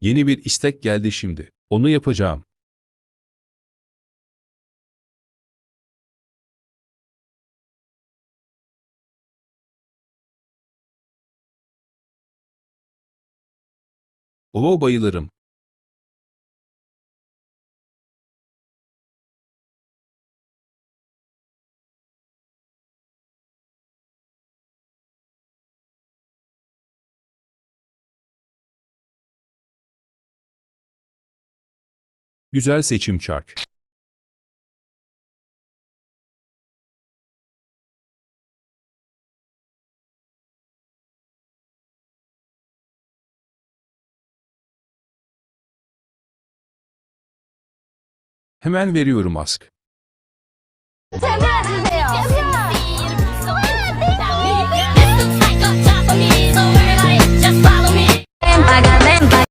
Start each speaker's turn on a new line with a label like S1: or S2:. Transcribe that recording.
S1: Yeni bir istek geldi şimdi. Onu yapacağım. Oo bayılırım. Güzel seçim Çark. Hemen veriyorum ask.